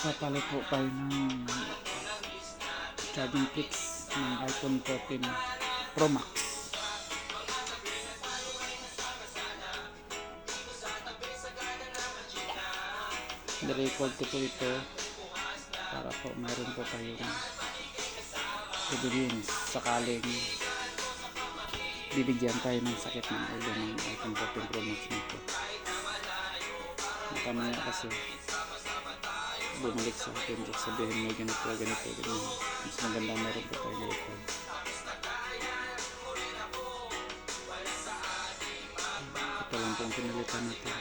Papalit po tayo ng charging fix ng iPhone 14 Pro Max. Nirecord ko po ito para po meron po tayong bibiliin sakaling bibigyan tayo ng sakit ng ulo ng iPhone 14 Pro Max nito. Makamaya kasi bumalik sa akin at sabihin mo ganito, ganito, ganito. Mas maganda meron po tayo record. Ito lang po ang pinalitan natin.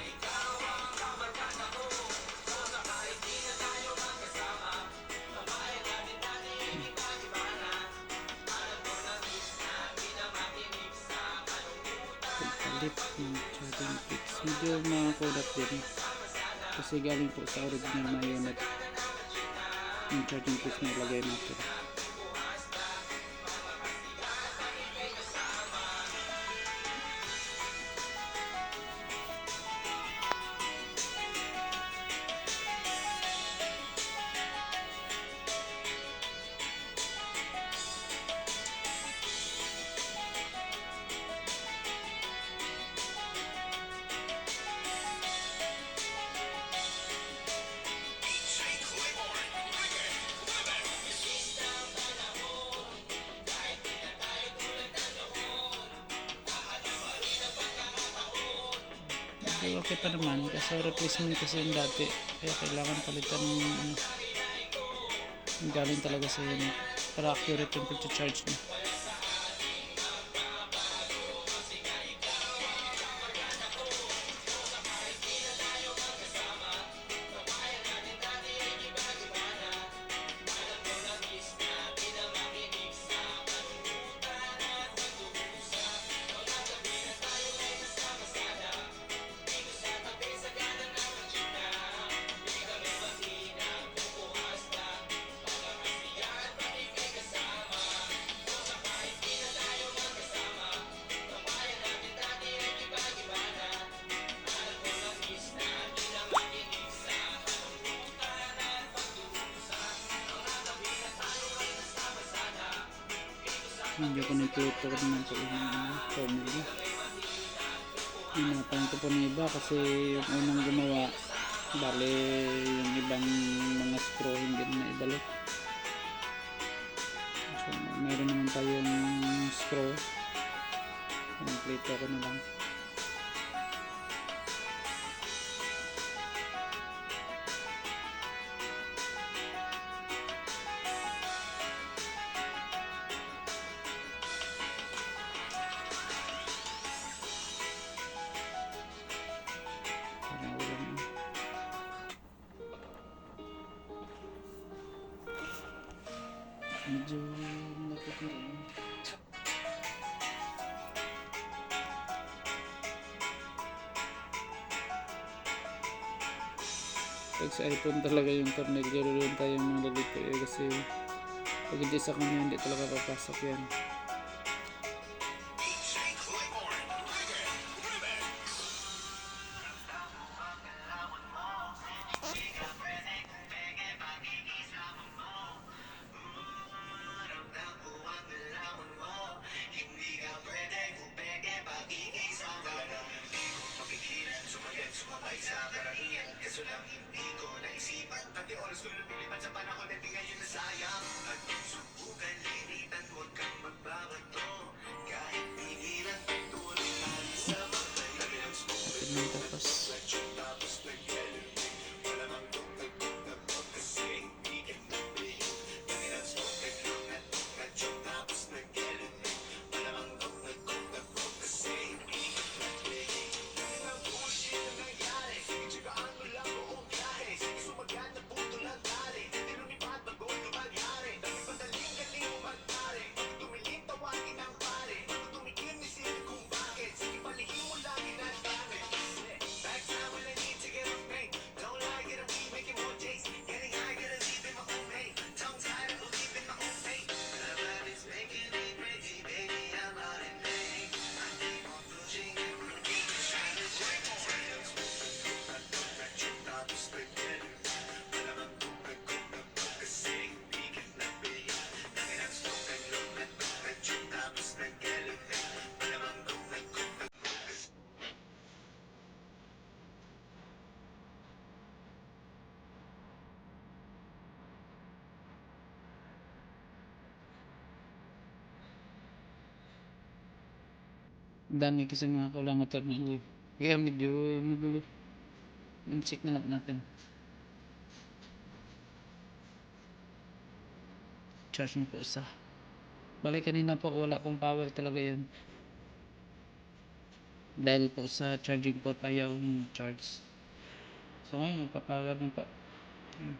Pagpalit ng charging fix. Medyo mga kulat din. Kasi galing po sa original na unit yung charging fix na ilagay natin. Okay, okay pa naman kasi replacement kasi yung dati. Kaya kailangan palitan ng ano. Galing talaga sa unit para accurate yung pagcha-charge niya medyo ko nagtutok naman po yung formula Hinapan ko po ng iba kasi yung unang gumawa bale yung ibang mga screw hindi na ibalik so meron naman tayong screw complete ko na lang medyo malapit na rin. Pag sa iPhone talaga yung tornilyo rin tayo yung mga lalito eh kasi pag hindi sa kanya hindi talaga papasok yan. puso ng hindi ko naisipan. Pati oras ko lumilipad sa panahon at di ngayon nasayang dami kasi mga at mga kaya medyo magulo yung check na natin. Charging po isa. Balik kanina po wala pong power talaga yun. Dahil po sa charging port ayaw yung charge. So ngayon magpapower na po. Hmm.